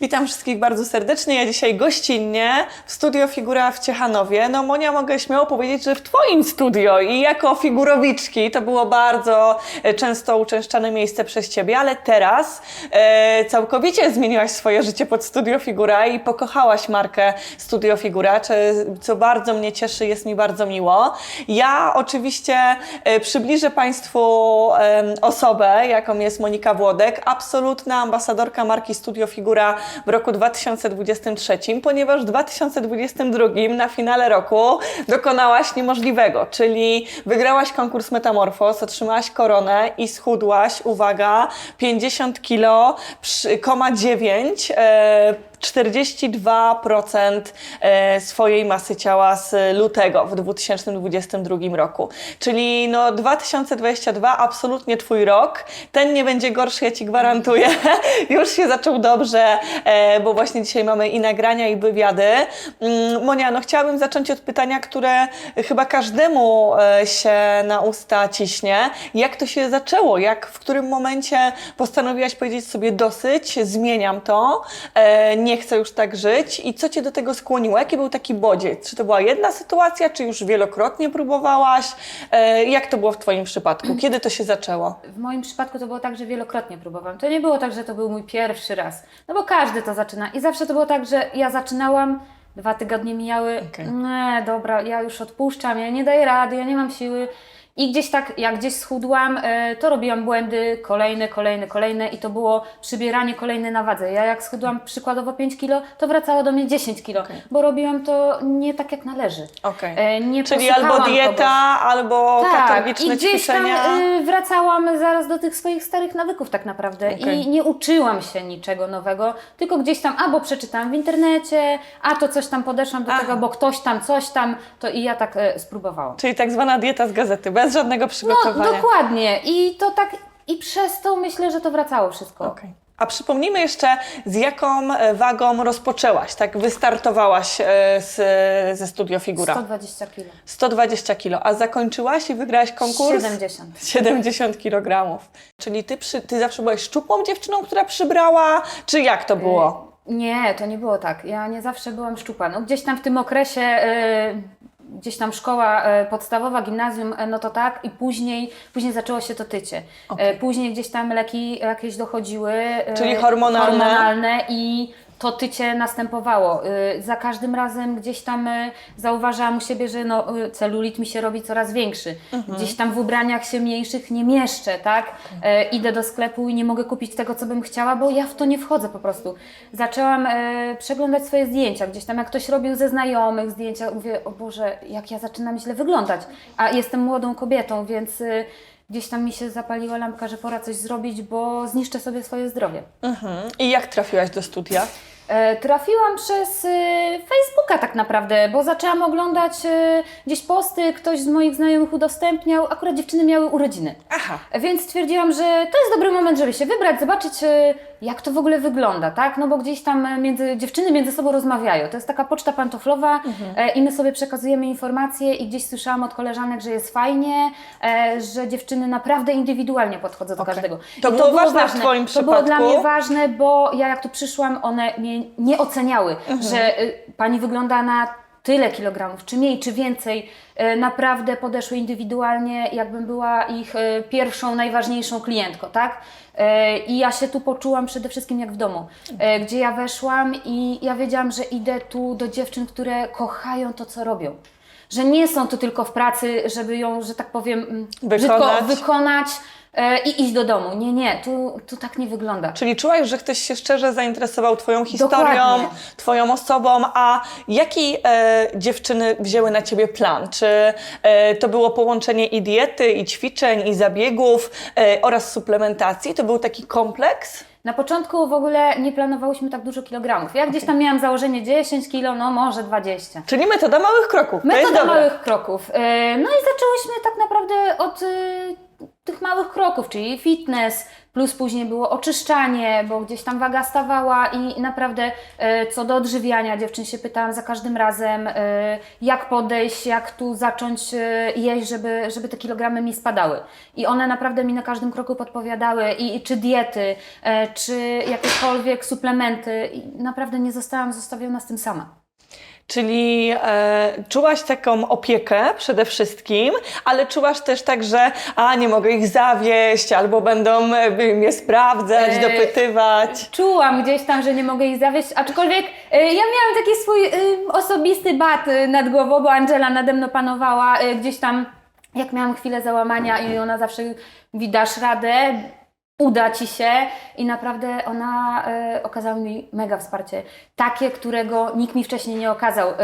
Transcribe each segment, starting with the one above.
Witam wszystkich bardzo serdecznie. Ja dzisiaj gościnnie w Studio Figura w Ciechanowie. No Monia, mogę śmiało powiedzieć, że w Twoim studio i jako figurowiczki to było bardzo e, często uczęszczane miejsce przez Ciebie, ale teraz e, całkowicie zmieniłaś swoje życie pod Studio Figura i pokochałaś markę Studio Figura, co bardzo mnie cieszy, jest mi bardzo miło. Ja oczywiście e, przybliżę Państwu osobę, jaką jest Monika Włodek, absolutna ambasadorka marki Studio Figura w roku 2023, ponieważ w 2022 na finale roku dokonałaś niemożliwego, czyli wygrałaś konkurs Metamorfos, otrzymałaś koronę i schudłaś, uwaga, 50 kilo, przy- koma 9, e, 42% e, swojej masy ciała z lutego w 2022 roku. Czyli no 2022 absolutnie Twój rok. Ten nie będzie gorszy, ja Ci gwarantuję. Już się zaczął dobrze, e, bo właśnie dzisiaj mamy i nagrania, i wywiady. Mm, Monia, no chciałabym zacząć od pytania, które chyba każdemu e, się na usta ciśnie. Jak to się zaczęło? Jak, w którym momencie postanowiłaś powiedzieć sobie dosyć, zmieniam to, nie chcę już tak żyć i co Cię do tego skłoniło? Jaki był taki bodziec? Czy to była jedna sytuacja, czy już wielokrotnie próbowałaś? E, jak to było w Twoim przypadku? Kiedy to się zaczęło? W moim przypadku to było tak, że wielokrotnie próbowałam. To nie było tak, że to był mój pierwszy raz. No bo każdy to zaczyna. I zawsze to było tak, że ja zaczynałam, dwa tygodnie mijały. Okej. Nie, dobra, ja już odpuszczam, ja nie daję rady, ja nie mam siły. I gdzieś tak, jak gdzieś schudłam, e, to robiłam błędy, kolejne, kolejne, kolejne i to było przybieranie kolejne na wadze. Ja jak schudłam przykładowo 5 kilo, to wracało do mnie 10 kilo, Okej. bo robiłam to nie tak jak należy. Okej. E, nie Czyli albo kogoś. dieta, albo Tak, katargiczne i gdzieś tam ćwiczenia. y, wracałam zaraz do tych swoich starych nawyków tak naprawdę Okej. i nie uczyłam się niczego nowego, tylko gdzieś tam albo przeczytałam w internecie, a to coś tam podeszłam do Aha. tego, bo ktoś tam coś tam, to i ja tak e, spróbowałam. Czyli tak zwana dieta z gazety, bez żadnego No przygotowania. dokładnie i to tak, i przez to myślę, że to wracało wszystko. Okej. A przypomnijmy jeszcze, z jaką e, wagą rozpoczęłaś, tak wystartowałaś e, z, ze Studio Figura. 120 kilo. 120 kilo, a zakończyłaś i wygrałaś konkurs? 70. 70 kg. Czyli ty, przy, ty zawsze byłaś szczupłą dziewczyną, która przybrała, czy jak to było? Nie, to nie było tak. Ja nie zawsze byłam szczupła. No, gdzieś tam w tym okresie, e, gdzieś tam szkoła e, podstawowa, gimnazjum, e, no to tak, i później, później zaczęło się to tycie. E, później gdzieś tam leki jakieś dochodziły. Czyli hormonalne. hormonalne i to tycie następowało. E, za każdym razem gdzieś tam e, zauważałam u siebie, że no, e, celulit mi się robi coraz większy. Mhm. Gdzieś tam w ubraniach się mniejszych nie mieszczę, tak? Idę do sklepu i nie mogę kupić tego, co bym chciała, bo ja w to nie wchodzę po prostu. Zaczęłam przeglądać swoje zdjęcia, gdzieś tam jak ktoś robił ze znajomych zdjęcia, mówię, o Boże, jak ja zaczynam źle wyglądać. A jestem młodą kobietą, więc gdzieś tam mi się zapaliła lampka, że pora coś zrobić, bo zniszczę sobie swoje zdrowie. Mhm. I jak trafiłaś do studia? E, Trafiłam przez e, Facebooka tak naprawdę, bo zaczęłam oglądać e, gdzieś posty, ktoś z moich znajomych udostępniał, akurat dziewczyny miały urodziny. Aha. Więc stwierdziłam, że to jest dobry moment, żeby się wybrać, zobaczyć jak to w ogóle wygląda, tak? No bo gdzieś tam między, dziewczyny między sobą rozmawiają. To jest taka poczta pantoflowa e, i my sobie przekazujemy informacje i gdzieś słyszałam od koleżanek, że jest fajnie, że dziewczyny naprawdę indywidualnie podchodzą do Okej. każdego. To I było ważne w Twoim To było dla przypadku? mnie ważne, bo ja jak tu przyszłam, one mnie nie oceniały, Mhm. że y, pani wygląda na tyle kilogramów, czy mniej, czy więcej. Y, naprawdę podeszły indywidualnie, jakbym była ich y, pierwszą, najważniejszą klientką, tak? Y, I ja się tu poczułam przede wszystkim jak w domu, y, gdzie ja weszłam i ja wiedziałam, że idę tu do dziewczyn, które kochają to, co robią. Że nie są tu tylko w pracy, żeby ją, że tak powiem, mm, Wykonać. wykonać e, i iść do domu. Nie, nie, tu, tu tak nie wygląda. Czyli czułaś, że ktoś się szczerze zainteresował Twoją historią, Dokładnie. Twoją osobą, a jaki e, dziewczyny wzięły na Ciebie plan? Czy e, to było połączenie i diety, i ćwiczeń, i zabiegów e, oraz suplementacji? To był taki kompleks? Na początku w ogóle nie planowałyśmy tak dużo kilogramów. Ja gdzieś tam miałam założenie 10 kilo, no może 20. Czyli metoda małych kroków. to jest Metoda dobre. małych kroków. E, No i zaczęłyśmy tak naprawdę od e, tych małych kroków, czyli fitness, plus później było oczyszczanie, bo gdzieś tam waga stawała i naprawdę e, co do odżywiania dziewczyn się pytałam za każdym razem, e, jak podejść, jak tu zacząć e, jeść, żeby, żeby te kilogramy mi spadały. I one naprawdę mi na każdym kroku podpowiadały i, i czy diety, czy jakiekolwiek suplementy i naprawdę nie zostałam zostawiona z tym sama. Czyli e, czułaś taką opiekę przede wszystkim, ale czułaś też tak, że a nie mogę ich zawieść, albo będą e, mnie sprawdzać, E, dopytywać. Czułam gdzieś tam, że nie mogę ich zawieść, aczkolwiek e, ja miałam taki swój e, osobisty bat e, nad głową, bo Angela nade mną panowała e, gdzieś tam, jak miałam chwilę załamania i ona zawsze mówi, dasz radę, uda Ci się i naprawdę ona e, okazała mi mega wsparcie. Takie, którego nikt mi wcześniej nie okazał. E,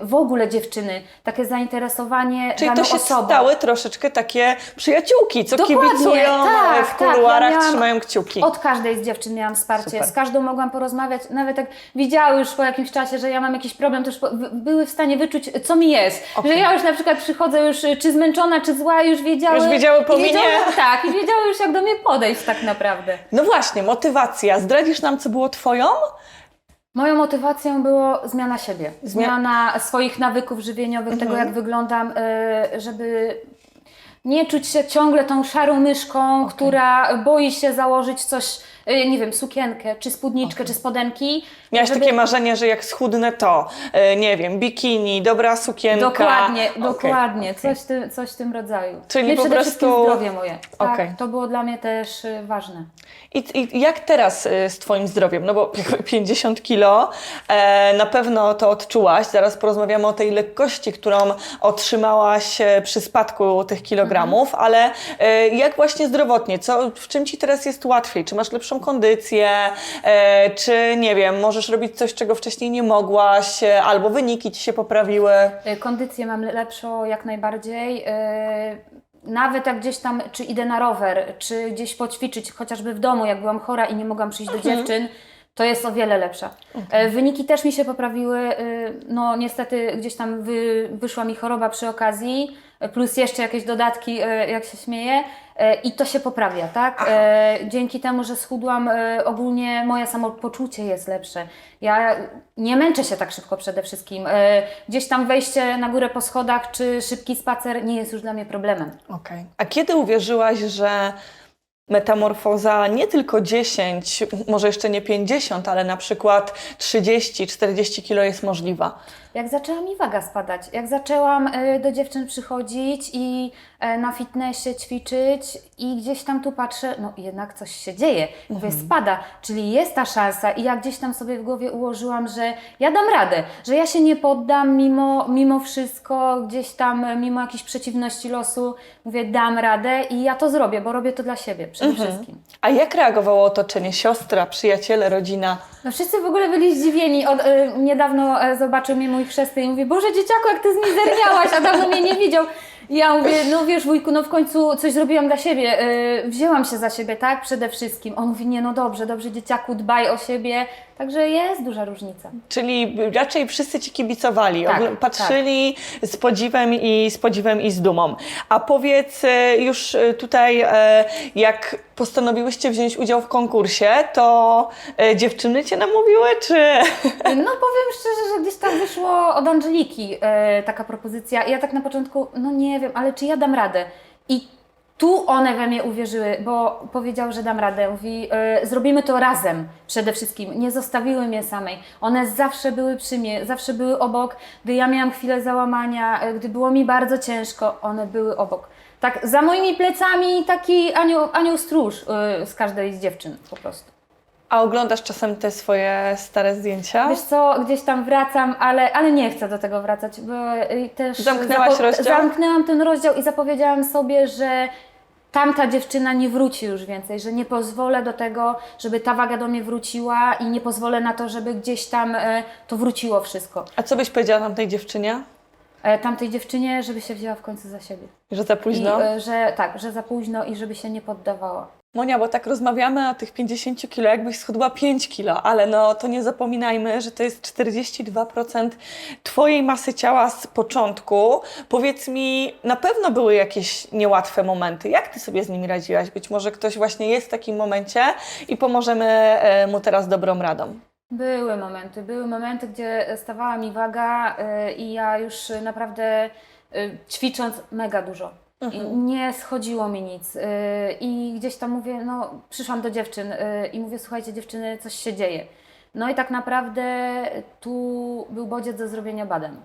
w ogóle dziewczyny, takie zainteresowanie Czyli to się osobą. stały troszeczkę takie przyjaciółki, co Dokładnie, kibicują tak, e, w tak, ja kuluarach, miałam trzymają kciuki. Od każdej z dziewczyn miałam wsparcie, Super. z każdą mogłam porozmawiać, nawet jak widziały już po jakimś czasie, że ja mam jakiś problem, to już po, były w stanie wyczuć, co mi jest. Okej. Że ja już na przykład przychodzę już y, czy zmęczona, czy zła, już wiedziały. Już wiedziały po i wiedziały, minie. Tak, i wiedziały już jak do mnie podejść tak naprawdę. No właśnie, motywacja. Zdradzisz nam, co było twoją? Moją motywacją było zmiana siebie, Zmia- zmiana swoich nawyków żywieniowych, tego Mhm. jak wyglądam, y, żeby nie czuć się ciągle tą szarą myszką, która boi się założyć coś, y, nie wiem, sukienkę, czy spódniczkę, czy spodenki. Miałaś żeby- takie marzenie, że jak schudnę to, e, nie wiem, bikini, dobra sukienka. Dokładnie, Okej, dokładnie, okej. coś, ty, coś w tym rodzaju. Czyli no po przede prostu- wszystkim zdrowie moje. Tak, Okej. To było dla mnie też y, ważne. I, I jak teraz y, z Twoim zdrowiem? No bo jakby 50 kilo, e, na pewno to odczułaś. Zaraz porozmawiamy o tej lekkości, którą otrzymałaś e, przy spadku tych kilogramów, ale e, jak właśnie zdrowotnie? Co, w czym Ci teraz jest łatwiej? Czy masz lepszą kondycję? E, czy nie wiem, możesz robić coś, czego wcześniej nie mogłaś? E, albo wyniki Ci się poprawiły? Y, Kondycję mam lepszą jak najbardziej. Y, Nawet jak gdzieś tam, czy idę na rower, czy gdzieś poćwiczyć, chociażby w domu, jak byłam chora i nie mogłam przyjść do dziewczyn, to jest o wiele lepsza. E, Wyniki też mi się poprawiły. y, No niestety gdzieś tam wy, wyszła mi choroba przy okazji, e, plus jeszcze jakieś dodatki, e, jak się śmieję. e, I to się poprawia, tak? E, Dzięki temu, że schudłam, ogólnie moje samopoczucie jest lepsze. Ja nie męczę się tak szybko przede wszystkim. Gdzieś tam wejście na górę po schodach, czy szybki spacer nie jest już dla mnie problemem. Okej. A kiedy uwierzyłaś, że metamorfoza nie tylko 10, może jeszcze nie 50, ale na przykład 30, 40 kilo jest możliwa? Jak zaczęła mi waga spadać, jak zaczęłam e, do dziewczyn przychodzić i e, na fitnessie ćwiczyć i gdzieś tam tu patrzę, no jednak coś się dzieje, mówię spada, czyli jest ta szansa i ja gdzieś tam sobie w głowie ułożyłam, że ja dam radę, że ja się nie poddam mimo, mimo wszystko, gdzieś tam e, mimo jakichś przeciwności losu, mówię dam radę i ja to zrobię, bo robię to dla siebie przede wszystkim. A jak reagowało otoczenie? Siostra, przyjaciele, rodzina? No wszyscy w ogóle byli zdziwieni. Od, niedawno zobaczył mnie mój chrzestny i mówi, Boże dzieciaku, jak Ty zmizerniałaś, a dawno mnie nie widział. I ja mówię, no wiesz wujku, no w końcu coś zrobiłam dla siebie, e, wzięłam się za siebie, tak, przede wszystkim. On mówi, nie no dobrze, dobrze dzieciaku, dbaj o siebie. Także jest duża różnica. Czyli raczej wszyscy ci kibicowali, Tak, ogl- patrzyli z podziwem i z podziwem i z dumą. A powiedz e, już e, tutaj, e, jak postanowiłyście wziąć udział w konkursie, to dziewczyny cię namówiły, czy... No powiem szczerze, że gdzieś tam wyszło od Angeliki taka propozycja i ja tak na początku, no nie wiem, ale czy ja dam radę? I tu one we mnie uwierzyły, bo powiedział, że dam radę. Mówi, e, zrobimy to razem przede wszystkim. Nie zostawiły mnie samej. One zawsze były przy mnie, zawsze były obok. Gdy ja miałam chwilę załamania, e, gdy było mi bardzo ciężko, one były obok. Tak, za moimi plecami taki anioł, anioł stróż e, z każdej z dziewczyn po prostu. A oglądasz czasem te swoje stare zdjęcia? Wiesz co, gdzieś tam wracam, ale, ale nie chcę do tego wracać, bo y, też... Zamknęłaś rozdział? Zamknęłam ten rozdział i zapowiedziałam sobie, że tamta dziewczyna nie wróci już więcej, że nie pozwolę do tego, żeby ta waga do mnie wróciła i nie pozwolę na to, żeby gdzieś tam e, to wróciło wszystko. A co byś powiedziała tamtej dziewczynie? E, tamtej dziewczynie, żeby się wzięła w końcu za siebie. Że za późno? I, e, że tak, że za późno i żeby się nie poddawała. Monia, bo tak rozmawiamy o tych 50 kilo, jakbyś schudła 5 kilo, ale no to nie zapominajmy, że to jest 42% Twojej masy ciała z początku. Powiedz mi, na pewno były jakieś niełatwe momenty. Jak Ty sobie z nimi radziłaś? Być może ktoś właśnie jest w takim momencie i pomożemy e, mu teraz dobrą radą. Były momenty, były momenty, gdzie stawała mi waga y, i ja już y, naprawdę ćwicząc mega dużo. I nie schodziło mi nic. y, I gdzieś tam mówię, no przyszłam do dziewczyn y, i mówię, słuchajcie dziewczyny, coś się dzieje. No i tak naprawdę tu był bodziec do zrobienia badań.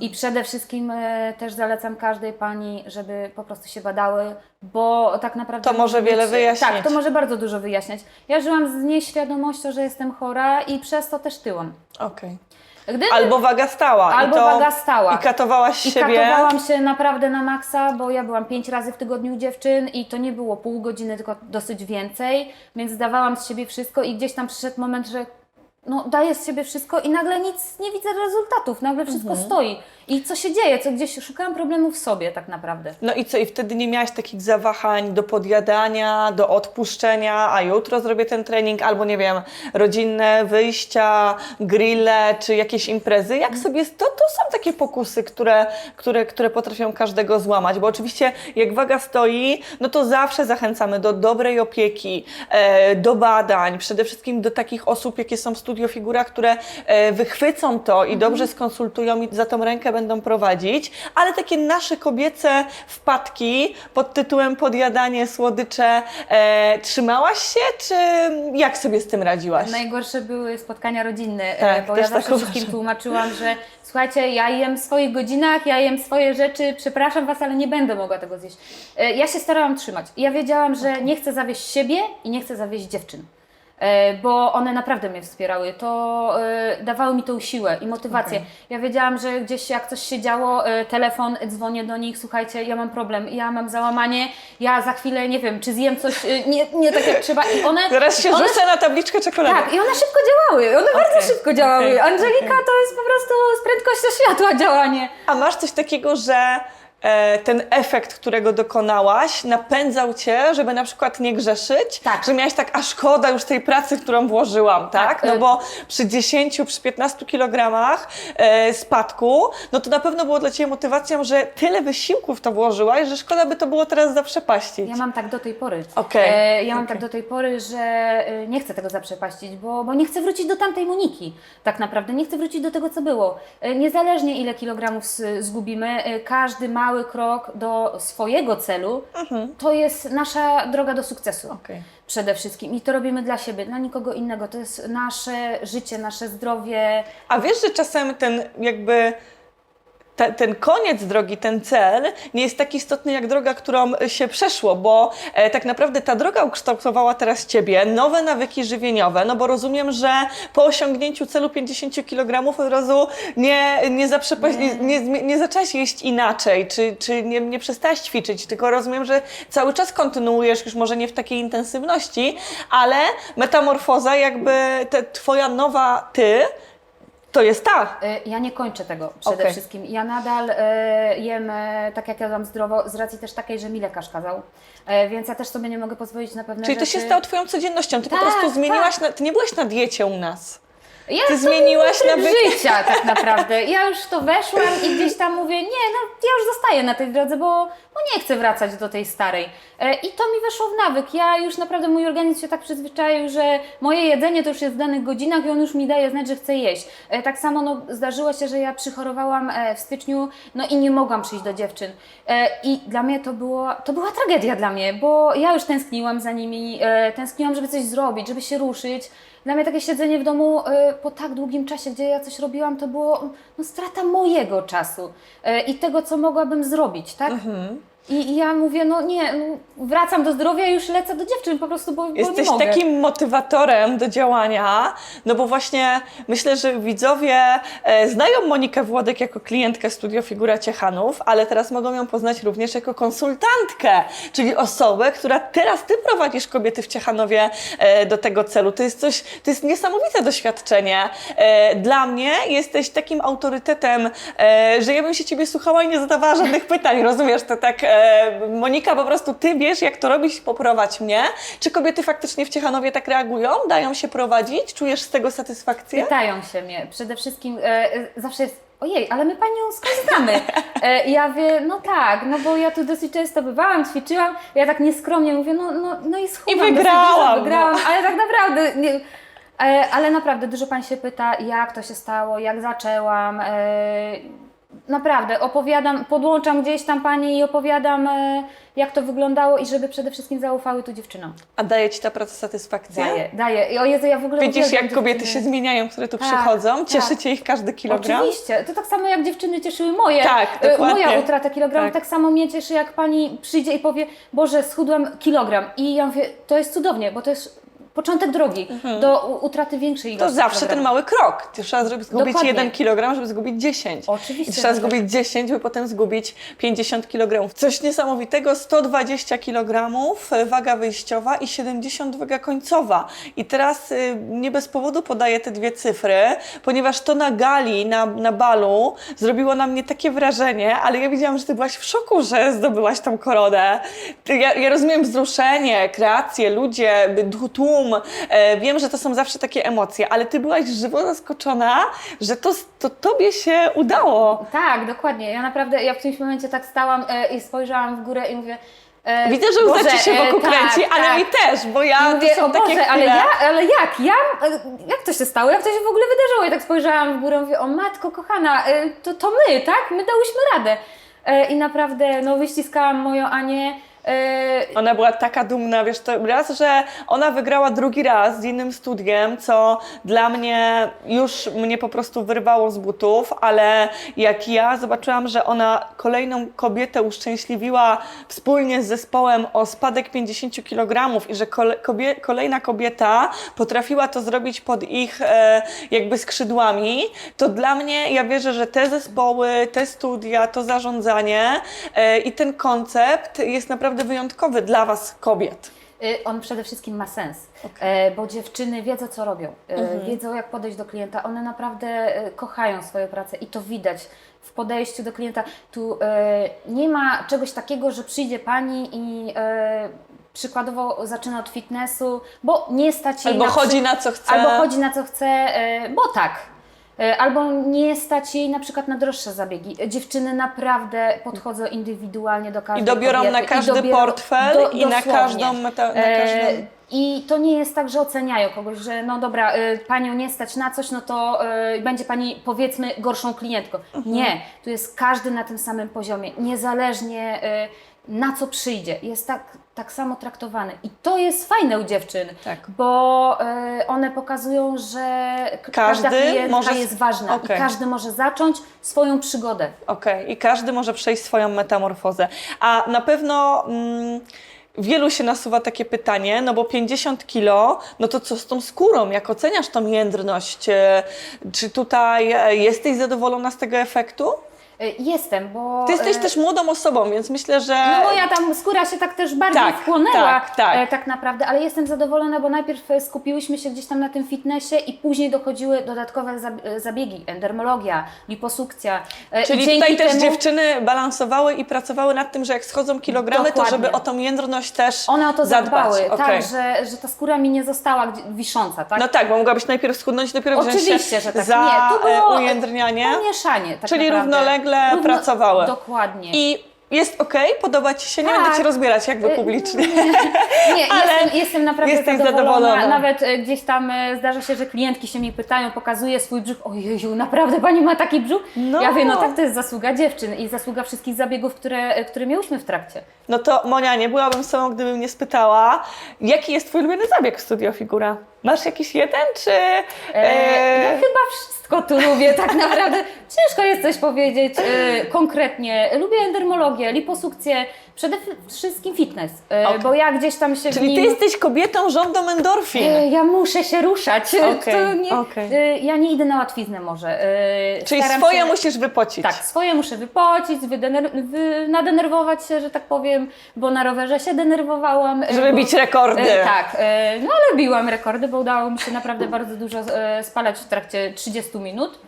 I przede wszystkim e, też zalecam każdej pani, żeby po prostu się badały, bo tak naprawdę. To może wiele wyjaśnić. Tak, to może bardzo dużo wyjaśniać. Ja żyłam z nieświadomością, że jestem chora i przez to też tyłam. Okej. Gdyby Albo waga stała. Albo i to, waga stała. I katowałaś i siebie. katowałam się naprawdę na maksa, bo ja byłam pięć razy w tygodniu u dziewczyn i to nie było pół godziny, tylko dosyć więcej, więc dawałam z siebie wszystko i gdzieś tam przyszedł moment, że no, daję z siebie wszystko i nagle nic nie widzę rezultatów, nagle wszystko Mhm. stoi. I co się dzieje? Co gdzieś szukałam problemów w sobie tak naprawdę. No i co, i wtedy nie miałaś takich zawahań do podjadania, do odpuszczenia, a jutro zrobię ten trening, albo nie wiem, rodzinne wyjścia, grille, czy jakieś imprezy. Jak sobie, to, to są takie pokusy, które, które, które potrafią każdego złamać, bo oczywiście jak waga stoi, no to zawsze zachęcamy do dobrej opieki, e, do badań, przede wszystkim do takich osób, jakie są w Studio Figura, które e, wychwycą to i dobrze skonsultują i za tą rękę będą prowadzić, ale takie nasze kobiece wpadki pod tytułem podjadanie, słodycze, e, trzymałaś się, czy jak sobie z tym radziłaś? Najgorsze były spotkania rodzinne, Tak, e, bo też ja tak zawsze wszystkim uważam. tłumaczyłam, że słuchajcie, ja jem w swoich godzinach, ja jem swoje rzeczy, przepraszam Was, ale nie będę mogła tego zjeść. E, Ja się starałam trzymać. Ja wiedziałam, że nie chcę zawieść siebie i nie chcę zawieść dziewczyn. E, Bo one naprawdę mnie wspierały, to e, dawały mi tą siłę i motywację. Ja wiedziałam, że gdzieś jak coś się działo, e, telefon, dzwonię do nich, słuchajcie, ja mam problem, ja mam załamanie, ja za chwilę nie wiem, czy zjem coś nie, nie tak jak trzeba i one... Zaraz się one rzucę na tabliczkę czekolady. tak, i one szybko działały. One bardzo szybko działały. okej, Angelika to jest po prostu z prędkością światła działanie. A masz coś takiego, że ten efekt, którego dokonałaś, napędzał cię, żeby na przykład nie grzeszyć? Tak. Że miałaś tak, a szkoda już tej pracy, którą włożyłam, tak? Tak, No y- bo przy 10, przy 15 kilogramach e, spadku, no to na pewno było dla ciebie motywacją, że tyle wysiłku w to włożyłaś, że szkoda by to było teraz zaprzepaścić. Ja mam tak do tej pory. Okej, E, ja mam okej. tak do tej pory, że e, nie chcę tego zaprzepaścić, bo, bo nie chcę wrócić do tamtej Moniki. Tak naprawdę nie chcę wrócić do tego, co było. E, niezależnie ile kilogramów zgubimy, e, każdy mały krok do swojego celu to jest nasza droga do sukcesu. Mhm. Okej. Przede wszystkim. I to robimy dla siebie, dla nikogo innego. To jest nasze życie, nasze zdrowie. A wiesz, że czasem ten jakby te, ten koniec drogi, ten cel nie jest tak istotny jak droga, którą się przeszło, bo e, tak naprawdę ta droga ukształtowała teraz Ciebie, nowe nawyki żywieniowe, no bo rozumiem, że po osiągnięciu celu 50 kg od razu nie, nie, zaprzepaś, nie. Nie, nie, nie zaczęłaś jeść inaczej, czy, czy nie, nie przestałaś ćwiczyć, tylko rozumiem, że cały czas kontynuujesz, już może nie w takiej intensywności, ale metamorfoza jakby te, Twoja nowa Ty, to jest ta. E, Ja nie kończę tego przede Okej. wszystkim. Ja nadal e, jem e, tak, jak jadłam zdrowo, z racji też takiej, że mi lekarz kazał. Więc ja też sobie nie mogę pozwolić na pewne Czyli to rzeczy. się stało Twoją codziennością, ty po Tak, prostu zmieniłaś, tak. na, ty nie byłaś na diecie u nas. Ja Ty zmieniłaś nawyki. życia tak naprawdę. Ja już to weszłam i gdzieś tam mówię, nie, no ja już zostaję na tej drodze, bo, bo nie chcę wracać do tej starej. E, I to mi weszło w nawyk. Ja już naprawdę, mój organizm się tak przyzwyczaił, że moje jedzenie to już jest w danych godzinach i on już mi daje znać, że chce jeść. E, Tak samo no, zdarzyło się, że ja przychorowałam e, w styczniu, no i nie mogłam przyjść do dziewczyn. E, I dla mnie to, było, to była tragedia dla mnie, bo ja już tęskniłam za nimi, e, tęskniłam, żeby coś zrobić, żeby się ruszyć. Dla mnie takie siedzenie w domu e, po tak długim czasie, gdzie ja coś robiłam, to było no, strata mojego czasu e, i tego, co mogłabym zrobić, tak? Mhm. I, I ja mówię, no nie, no, wracam do zdrowia i już lecę do dziewczyn po prostu, bo, bo nie Jesteś mogę. takim motywatorem do działania, no bo właśnie myślę, że widzowie e, znają Monikę Włodek jako klientkę Studio Figura Ciechanów, ale teraz mogą ją poznać również jako konsultantkę, czyli osobę, która teraz Ty prowadzisz kobiety w Ciechanowie e, do tego celu. To jest coś, to jest niesamowite doświadczenie. E, dla mnie jesteś takim autorytetem, e, że ja bym się Ciebie słuchała i nie zadawała żadnych pytań, rozumiesz, to tak e, E, Monika, po prostu ty wiesz, jak to robić, poprowadź mnie. Czy kobiety faktycznie w Ciechanowie tak reagują? Dają się prowadzić? Czujesz z tego satysfakcję? Pytają się mnie. Przede wszystkim e, e, zawsze jest, ojej, ale my Panią skąd znamy? E, i ja wie, no tak, no bo ja tu dosyć często bywałam, ćwiczyłam. Ja tak nieskromnie mówię, no, no, no i schudłam. dosyć wygrałam, Dużo, wygrałam, ale tak naprawdę... Nie, e, ale naprawdę dużo Pan się pyta, jak to się stało, jak zaczęłam. E, naprawdę, opowiadam, podłączam gdzieś tam Pani i opowiadam, e, jak to wyglądało i żeby przede wszystkim zaufały tu dziewczynom. A daje ci ta praca satysfakcję? Daję, daję. I o Jezu, ja w ogóle Widzisz, jak kobiety dziewczyny. się zmieniają, które tu Tak, przychodzą? tak. Cieszy cię ich każdy kilogram? Oczywiście, to tak samo jak dziewczyny cieszyły moje, Tak, e, dokładnie. moja utrata kilogramów, Tak. tak. samo mnie cieszy jak pani przyjdzie i powie, Boże, schudłam kilogram i ja mówię, to jest cudownie, bo to jest początek drogi do u- utraty większej Mhm. To ilości zawsze ten kilogramów. mały krok. Trzeba zrobić, zgubić Dokładnie. 1 kg, żeby zgubić 10. Oczywiście, I trzeba że tak. zgubić 10, by potem zgubić 50 kg. Coś niesamowitego, 120 kg waga wyjściowa i 70 waga końcowa. I teraz y, nie bez powodu podaję te dwie cyfry, ponieważ to na gali, na, na balu zrobiło na mnie takie wrażenie, ale ja widziałam, że ty byłaś w szoku, że zdobyłaś tą koronę. Ty- Ja, ja rozumiem wzruszenie, kreacje, ludzie, by- tłum. E, wiem, że to są zawsze takie emocje, ale ty byłaś żywo zaskoczona, że to, to tobie się udało. Tak, dokładnie. Ja naprawdę, ja w którymś momencie tak stałam e, i spojrzałam w górę i mówię, e, Widzę, że łza Boże, ci się wokół tak, kręci, ale tak. mi też, bo ja I mówię, to są o takie Boże, ale chwile. ja, ale jak? Ja, jak to się stało? Jak to się w ogóle wydarzyło? I tak spojrzałam w górę, mówię, o matko kochana, to, to my, tak? My dałyśmy radę. I naprawdę, no wyściskałam moją Anię. E, Ona była taka dumna, wiesz, to raz, że ona wygrała drugi raz z innym studiem, co dla mnie już mnie po prostu wyrwało z butów, ale jak ja zobaczyłam, że ona kolejną kobietę uszczęśliwiła wspólnie z zespołem o spadek 50 kg i że kobie, kolejna kobieta potrafiła to zrobić pod ich e, jakby skrzydłami, to dla mnie, ja wierzę, że te zespoły, te studia, to zarządzanie e, i ten koncept jest naprawdę wyjątkowy dla Was, kobiet. Y, On przede wszystkim ma sens, e, bo dziewczyny wiedzą, co robią, e, wiedzą, jak podejść do klienta. One naprawdę e, kochają swoją pracę i to widać w podejściu do klienta. Tu nie ma czegoś takiego, że przyjdzie pani i przykładowo zaczyna od fitnessu, bo nie stać jej Albo na chodzi na co chce. Albo chodzi na co chce, bo tak. E, Albo nie stać jej na przykład na droższe zabiegi. Dziewczyny naprawdę podchodzą indywidualnie do każdej I dobiorą kobiety. na każdy dobiorą- portfel do- i na każdą meta, na E, każdą... I to nie jest tak, że oceniają kogoś, że no dobra, y, panią nie stać na coś, no to y, będzie pani powiedzmy gorszą klientką. Mhm. Nie, tu jest każdy na tym samym poziomie, niezależnie na co przyjdzie. Jest tak, tak samo traktowany. I to jest fajne u dziewczyn, Tak. bo y, one pokazują, że k- każda Każdy klientka może- jest ważna Okej. i każdy może zacząć swoją przygodę. Okej, i każdy może przejść swoją metamorfozę. A na pewno mm, wielu się nasuwa takie pytanie, no bo 50 kilo, no to co z tą skórą? Jak oceniasz tą jędrność? E, Czy tutaj e, jesteś zadowolona z tego efektu? Y, Jestem, bo... Ty jesteś też młodą osobą, więc myślę, że... No bo ja tam, skóra się tak też bardziej Tak, wchłonęła tak, tak. E, tak naprawdę, ale jestem zadowolona, bo najpierw e, skupiłyśmy się gdzieś tam na tym fitnessie i później dochodziły dodatkowe zab- e, zabiegi, endermologia, liposukcja. E, Czyli dzięki tutaj też temu dziewczyny balansowały i pracowały nad tym, że jak schodzą kilogramy, Dokładnie. to żeby o tą jędrność też One o to zadbać. zadbały, Okej. tak, że, że ta skóra mi nie została gdzie- wisząca, tak? No tak, bo mogłabyś najpierw schudnąć, dopiero wziąć Oczywiście, się że tak. za Nie, to było e, ujędrnianie. Pomieszanie, tak Czyli naprawdę. równolegle pracowały. Dokładnie. I jest okej? Podoba Ci się? Nie Tak. będę Ci rozbierać jakby Y, publicznie. Nie, Ale jestem, jestem naprawdę jesteś zadowolona. zadowolona. Nawet e, gdzieś tam e, zdarza się, że klientki się mi pytają, pokazuje swój brzuch. Ojeju, naprawdę Pani ma taki brzuch? No. Ja wiem, no tak, to jest zasługa dziewczyn i zasługa wszystkich zabiegów, które, e, które miałyśmy w trakcie. No to Monia, nie byłabym sobą, gdybym nie spytała, jaki jest Twój ulubiony zabieg w Studio Figura? Masz jakiś jeden, czy... E, e, no chyba wszystko tu lubię, tak naprawdę. Ciężko jest coś powiedzieć e, konkretnie. Lubię endermologię, liposukcję, przede wszystkim fitness, e, Okej. bo ja gdzieś tam się Czyli nim... Ty jesteś kobietą żądą endorfin. E, Ja muszę się ruszać. To nie, e, Ja nie idę na łatwiznę może. E, Czyli staram swoje się, musisz wypocić. Tak, swoje muszę wypocić, wydener, wy, nadenerwować się, że tak powiem, bo na rowerze się denerwowałam. Żeby bo, bić rekordy. Tak, no ale biłam rekordy, bo udało mi się naprawdę bardzo dużo spalać w trakcie 30 minut.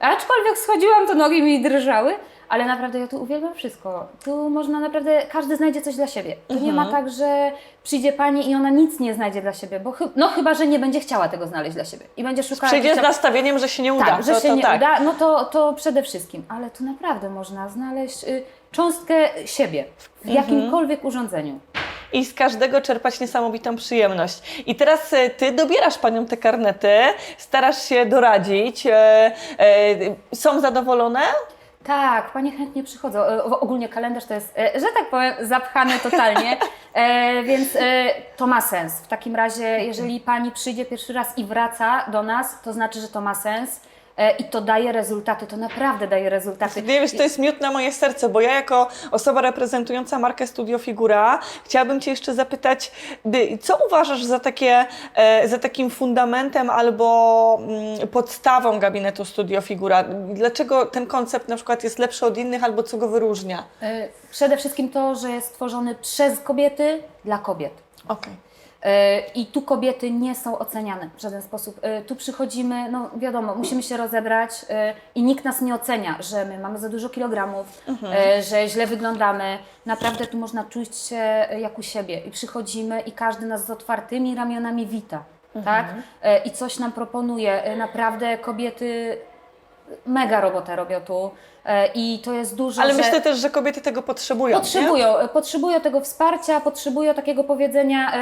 Aczkolwiek schodziłam, to nogi mi drżały, ale naprawdę ja tu uwielbiam wszystko. Tu można naprawdę, każdy znajdzie coś dla siebie. To nie ma tak, że przyjdzie pani i ona nic nie znajdzie dla siebie, bo chy- no chyba, że nie będzie chciała tego znaleźć dla siebie i będzie szukała... Przyjdzie z nastawieniem, że się nie uda. tak, że to, się to nie tak. uda, no to, to przede wszystkim. Ale tu naprawdę można znaleźć y, cząstkę siebie w Mhm. jakimkolwiek urządzeniu. i z każdego czerpać niesamowitą przyjemność. I teraz e, ty dobierasz paniom te karnety, starasz się doradzić. E, e, są zadowolone? Tak, panie chętnie przychodzą. E, Ogólnie kalendarz to jest, e, że tak powiem, zapchany totalnie, e, więc to ma sens. W takim razie, jeżeli pani przyjdzie pierwszy raz i wraca do nas, to znaczy, że to ma sens i to daje rezultaty, to naprawdę daje rezultaty. Nie wiesz, to jest miód na moje serce, bo ja jako osoba reprezentująca markę Studio Figura chciałabym Cię jeszcze zapytać, co uważasz za, takie, e, za takim fundamentem albo mm, podstawą gabinetu Studio Figura? Dlaczego ten koncept na przykład jest lepszy od innych albo co go wyróżnia? E, Przede wszystkim to, że jest stworzony przez kobiety dla kobiet. Okej. E, I tu kobiety nie są oceniane w żaden sposób. E, Tu przychodzimy, no wiadomo, musimy się rozebrać e, i nikt nas nie ocenia, że my mamy za dużo kilogramów, e, że źle wyglądamy. Naprawdę tu można czuć się e, jak u siebie i przychodzimy i każdy nas z otwartymi ramionami wita, tak? E, I coś nam proponuje. E, Naprawdę kobiety mega robotę robią tu e, i to jest dużo, Ale myślę też, że kobiety tego potrzebują. nie? Potrzebują, e, potrzebują tego wsparcia, potrzebują takiego powiedzenia.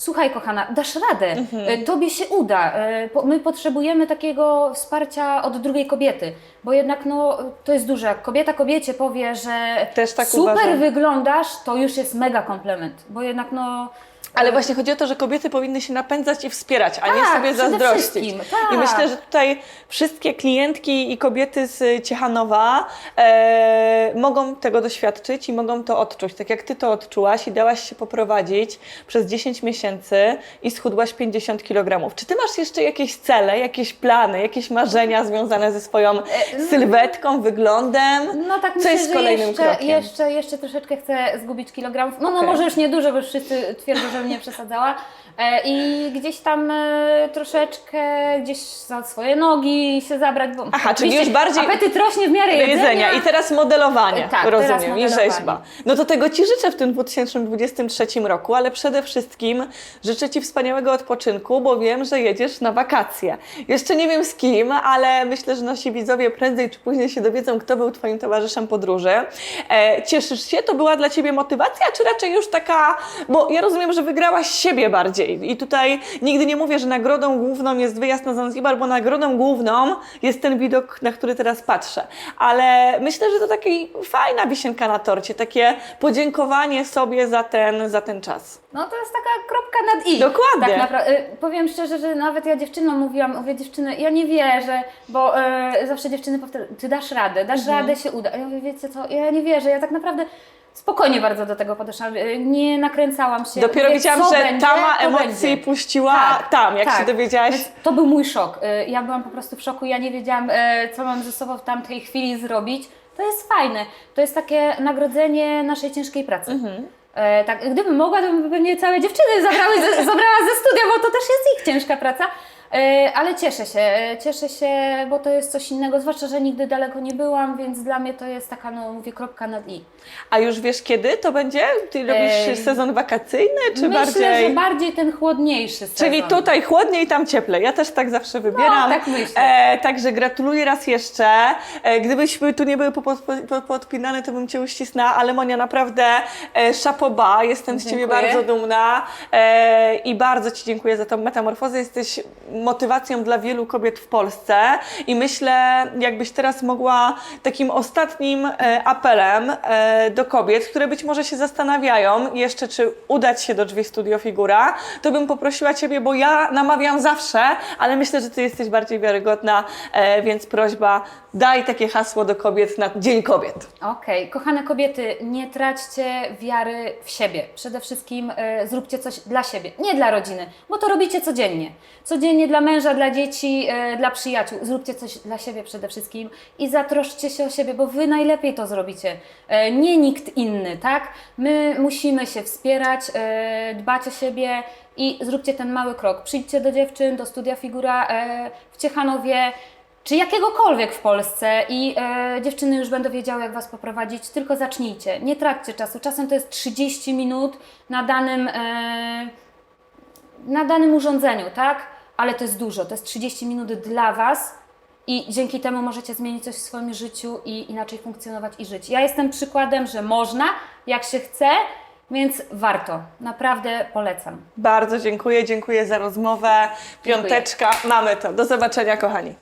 Słuchaj, kochana, dasz radę, Mhm. e, tobie się uda. E, My potrzebujemy takiego wsparcia od drugiej kobiety, bo jednak no, to jest duże. Jak kobieta kobiecie powie, że tak super uważam. wyglądasz, to już jest mega komplement, bo jednak no. Ale właśnie chodzi o to, że kobiety powinny się napędzać i wspierać, a nie Tak, sobie zazdrościć. tak. I myślę, że tutaj wszystkie klientki i kobiety z Ciechanowa e, mogą tego doświadczyć i mogą to odczuć. Tak jak ty to odczułaś i dałaś się poprowadzić przez 10 miesięcy i schudłaś 50 kg. Czy ty masz jeszcze jakieś cele, jakieś plany, jakieś marzenia związane ze swoją sylwetką, wyglądem? No tak Co myślę, jest że kolejnym jeszcze, krokiem? jeszcze, jeszcze troszeczkę chcę zgubić kilogramów. No, no Okej. może już niedużo, bo już wszyscy twierdzą, że mnie przesadzała. E, I gdzieś tam e, troszeczkę gdzieś za swoje nogi się zabrać, bo Aha, czyli już bardziej apetyt rośnie w miarę jedzenia. jedzenia i teraz modelowanie, Tak, teraz rozumiem, i modelowanie. rzeźba. No to tego Ci życzę w tym 2023 roku, ale przede wszystkim życzę Ci wspaniałego odpoczynku, bo wiem, że jedziesz na wakacje. Jeszcze nie wiem z kim, ale myślę, że nasi widzowie prędzej czy później się dowiedzą, kto był Twoim towarzyszem podróży. E, cieszysz się? To była dla Ciebie motywacja, czy raczej już taka, bo ja rozumiem, że wygrałaś siebie bardziej i tutaj nigdy nie mówię, że nagrodą główną jest wyjazd na Zanzibar, bo nagrodą główną jest ten widok, na który teraz patrzę. Ale myślę, że to taka fajna wisienka na torcie, takie podziękowanie sobie za ten, za ten czas. No to jest taka kropka nad i. Dokładnie. Tak naprawdę. y, Powiem szczerze, że nawet ja dziewczynom mówiłam, mówię dziewczyny, ja nie wierzę, bo y, zawsze dziewczyny powtarzają, ty dasz radę, dasz Mhm. radę, się uda. A ja mówię, wiecie co, ja nie wierzę, ja tak naprawdę spokojnie bardzo do tego podeszłam, y, nie nakręcałam się. Dopiero Mówię, widziałam, co że będzie, tama emocji będzie. puściła Tak, tam, jak tak. się dowiedziałaś. Więc to był mój szok. Y, Ja byłam po prostu w szoku, ja nie wiedziałam, y, co mam ze sobą w tamtej chwili zrobić. To jest fajne. To jest takie nagrodzenie naszej ciężkiej pracy. Mhm. E, tak, gdybym mogła, to bym pewnie całe dziewczyny zabrały zabrała ze studia, bo to też jest ich ciężka praca. E, ale cieszę się, e, cieszę się, bo to jest coś innego, zwłaszcza, że nigdy daleko nie byłam, więc dla mnie to jest taka, no mówię, kropka nad i. A już wiesz kiedy to będzie? Ty robisz Ej. sezon wakacyjny, czy Myślę, bardziej... że bardziej ten chłodniejszy sezon. Czyli tutaj chłodniej, tam cieplej. Ja też tak zawsze wybieram. tak myślę. E, także gratuluję raz jeszcze. E, gdybyśmy tu nie były po- po- po- podpinane, to bym Cię uścisnęła, ale Monia, naprawdę e, szapoba. Jestem z Ciebie Dziękuję. bardzo dumna e, i bardzo Ci dziękuję za tą metamorfozę. Jesteś motywacją dla wielu kobiet w Polsce i myślę, jakbyś teraz mogła takim ostatnim e, apelem e, do kobiet, które być może się zastanawiają jeszcze, czy udać się do drzwi Studio Figura, to bym poprosiła Ciebie, bo ja namawiam zawsze, ale myślę, że Ty jesteś bardziej wiarygodna, e, więc prośba, daj takie hasło do kobiet na Dzień Kobiet. Okej, kochane kobiety, nie traćcie wiary w siebie. Przede wszystkim zróbcie coś dla siebie, nie dla rodziny, bo to robicie codziennie. Codziennie dla męża, dla dzieci, e, dla przyjaciół. Zróbcie coś dla siebie przede wszystkim i zatroszczcie się o siebie, bo wy najlepiej to zrobicie. E, nie nikt inny, tak? My musimy się wspierać, e, dbać o siebie i zróbcie ten mały krok. Przyjdźcie do dziewczyn, do studia Figura w Ciechanowie czy jakiegokolwiek w Polsce i e, dziewczyny już będą wiedziały, jak Was poprowadzić, tylko zacznijcie. Nie traćcie czasu. Czasem to jest 30 minut na danym, e, na danym urządzeniu, tak? Ale to jest dużo. To jest 30 minut dla Was i dzięki temu możecie zmienić coś w swoim życiu i inaczej funkcjonować i żyć. Ja jestem przykładem, że można, jak się chce, więc warto. Naprawdę polecam. Bardzo dziękuję, dziękuję za rozmowę. Piąteczka, mamy to. Do zobaczenia, kochani.